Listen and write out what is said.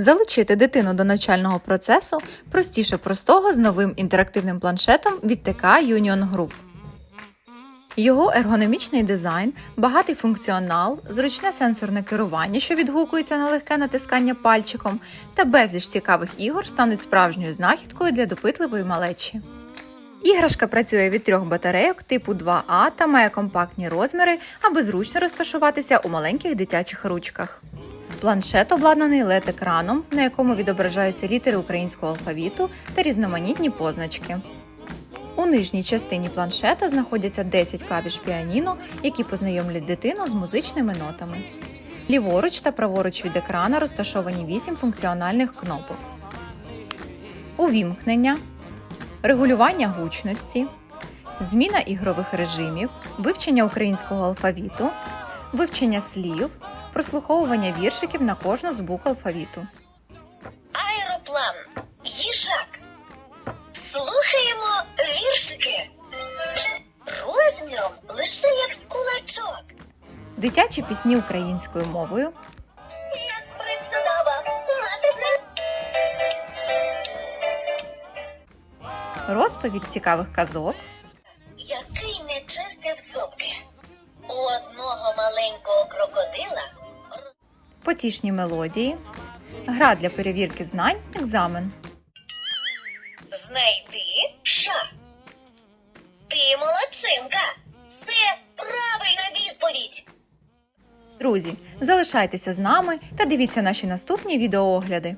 Залучити дитину до навчального процесу простіше простого з новим інтерактивним планшетом від ТК Union Group. Його ергономічний дизайн, багатий функціонал, зручне сенсорне керування, що відгукується на легке натискання пальчиком, та безліч цікавих ігор стануть справжньою знахідкою для допитливої малечі. Іграшка працює від трьох батарейок типу 2А та має компактні розміри, аби зручно розташуватися у маленьких дитячих ручках. Планшет обладнаний led екраном на якому відображаються літери українського алфавіту та різноманітні позначки. У нижній частині планшета знаходяться 10 клавіш піаніно, які познайомлять дитину з музичними нотами. Ліворуч та праворуч від екрана розташовані 8 функціональних кнопок. Увімкнення, регулювання гучності, зміна ігрових режимів, вивчення українського алфавіту, вивчення слів, прослуховування віршиків на кожну з букв алфавіту. Аероплан. Їжак. Слухаємо віршики. Розміром лише як з кулачок. Дитячі пісні українською мовою, Як розповідь цікавих казок, Який не чистив зубки. У одного маленького крокодила потішні мелодії, гра для перевірки знань, екзамен. знайди ша. Ти молодчинка. Це правильна відповідь. Друзі, залишайтеся з нами та дивіться наші наступні відеоогляди.